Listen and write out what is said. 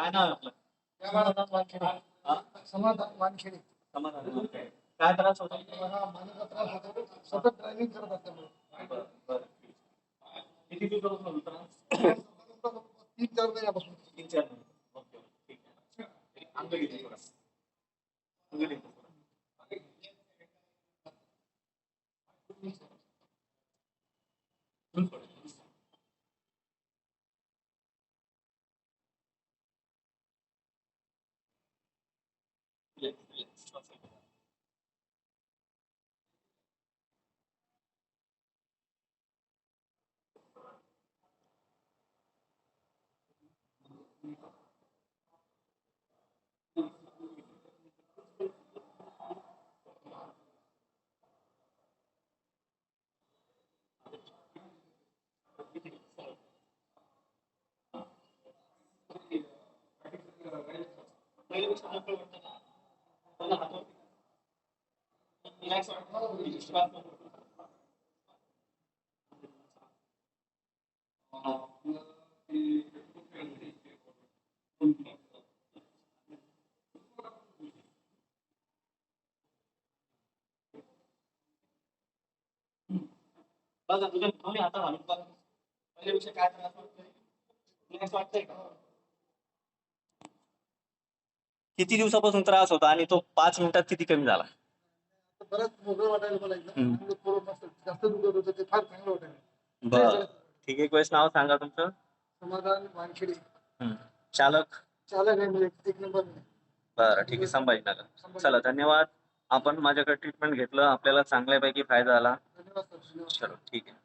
काय नाव आहे आपलं समाधान वानखेडे समाधान काय त्रास होता मला त्रास होतो सतत ड्रायव्हिंग करत बरं, बरं. किती दिवसापासून होता त्रास? तीन चार महिन्यापासून तीन चार महिने. ओके, ओके, ठीक आहे. अंग अंग पहिल्यापेक्षा मोकळं बघा तुझ्या घालून बघ. पहिल्यापेक्षा काय त्रास वाटतोय वाटतंय का? किती दिवसापासून त्रास होता आणि तो पाच मिनिटात किती कमी झाला? आता बरंच मोकळं वाटायला मला हम्म. एकदम थोडं मस्त जास्त दुखत होतं ते फार चांगलं वाटायला बर. ठीक आहे वेळेस नाव सांगा तुमचं. समाधान वानखेडे. चालक? चालक आहे म्हणजे एक नंबर बरं ठीक आहे संभाजीनगर. चला धन्यवाद. आपण माझ्याकडे ट्रीटमेंट घेतलं आपल्याला चांगल्यापैकी फायदा झाला. चलो ठीक आहे.